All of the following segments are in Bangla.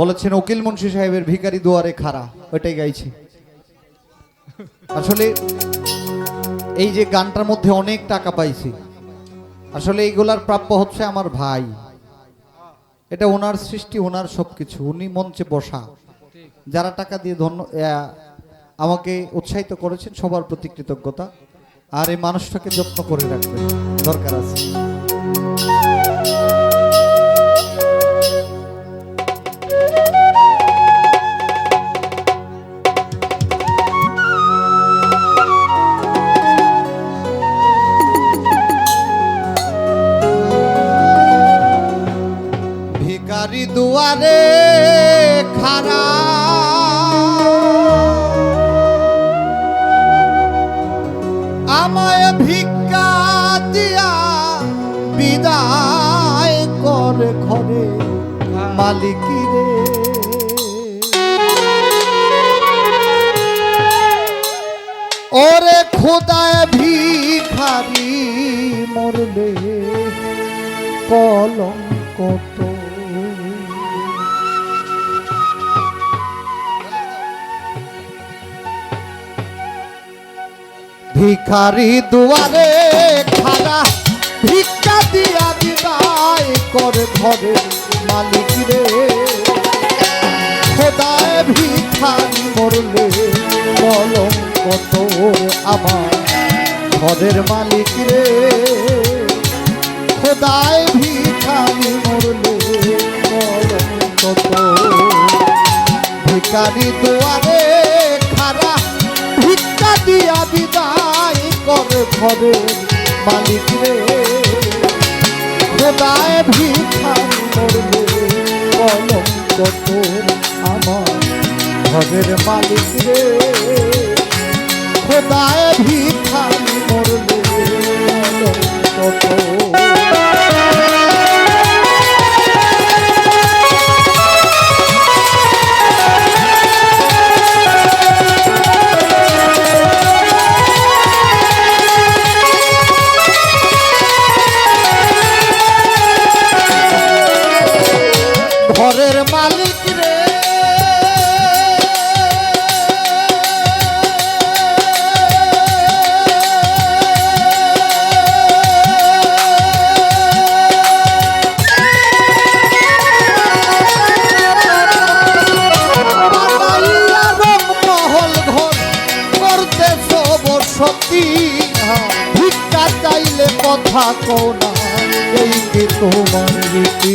বলেছেন, উকিল মুন্সি সাহেবের ভিখারি দুয়ারে খাড়া। ওইটাই গাইছি। আসলে এই যে গানটার মধ্যে অনেক টাকা পাইছি, আসলে এইগুলার প্রাপ্য হচ্ছে আমার ভাই। এটা ওনার সৃষ্টি, ওনার সবকিছু। উনি মঞ্চে বসা। যারা টাকা দিয়ে ধন্য আমাকে উৎসাহিত করেছেন, সবার প্রতি কৃতজ্ঞতা। আর এই মানুষটাকে যত্ন করে রাখবেন। দরকার আছে। আমায় ভিক্ষা দিয়া বিদায় করে ঘরে। মালিকি রে? ওরে খোদায় ভিখারি মরলে কলঙ্ক ভিখারি দুয়ারে খাড়া ভিক্ষা দিয়া বিদায় করে ঘরে মালিক রে। খোদায় ভিখারি মরলে কলঙ্ক তোর আমার ঘরের মালিক রে। খোদায় ভিখারি মরলে কলঙ্ক তোর। ভিকারি দুয়ারে ঘরে মালিক রে। খোদায় ভিক্ষার তোর আমার। ঘরের মালিক রে। খোদায় ভিক্ষার মরলে কলঙ্ক তোর কও না এই কি তোমার রীতি।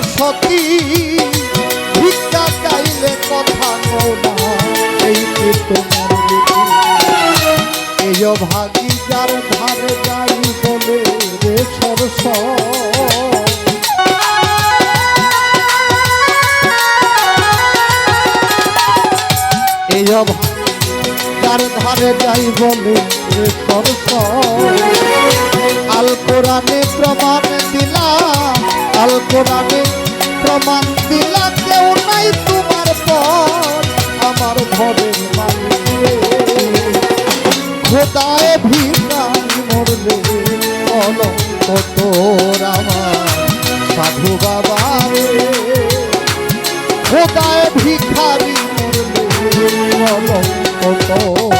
বসতি ভিক্ষা চাইলে কথা এই ভাগি যার ধারে যাই বলে রে সরস। এই যার ধারে যাই বলে রে সরস। কলঙ্ক তোর আমার সাধু বাবা খোদায় ভিখারি কলঙ্ক তোর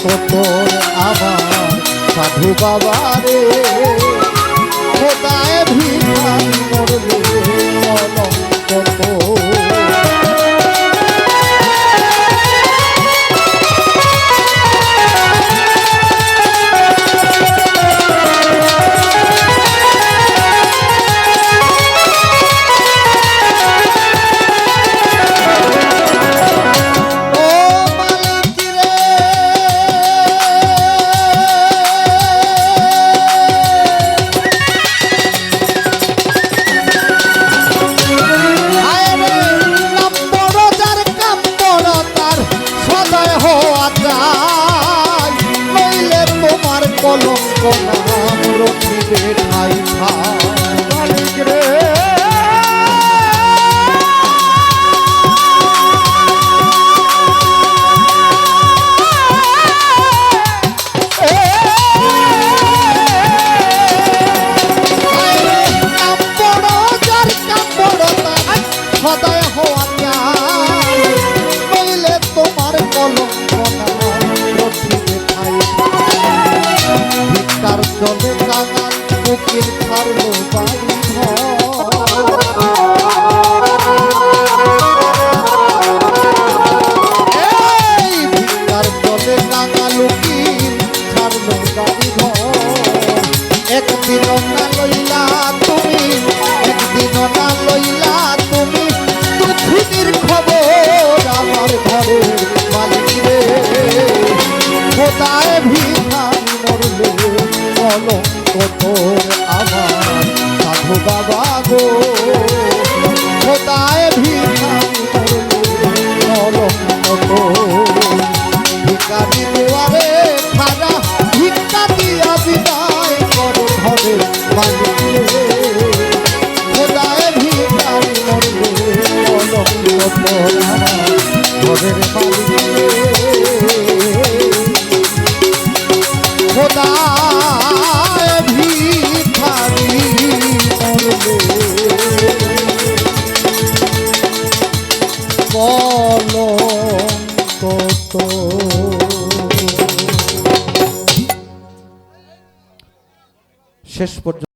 তোর আমার সাধু বাবারে খোদায় কলঙ্ক জলে কাঙাল উকিল ছাড়লো বাড়ি ঘর। একদিন না লইলা তুমি, একদিন না লইলা তুমি পৃথিবীর খবর আমার ঘরের মালিক রে। খোদায় ভিখারি মরলে কলঙ্ক তোর আমার সাধু বাবা গো। খোদায় ভিখারি মরলে কলঙ্ক তোর ঘরের মালিক রে ভিখারি মরলে কলঙ্ক তোর শেষ পর্যন্ত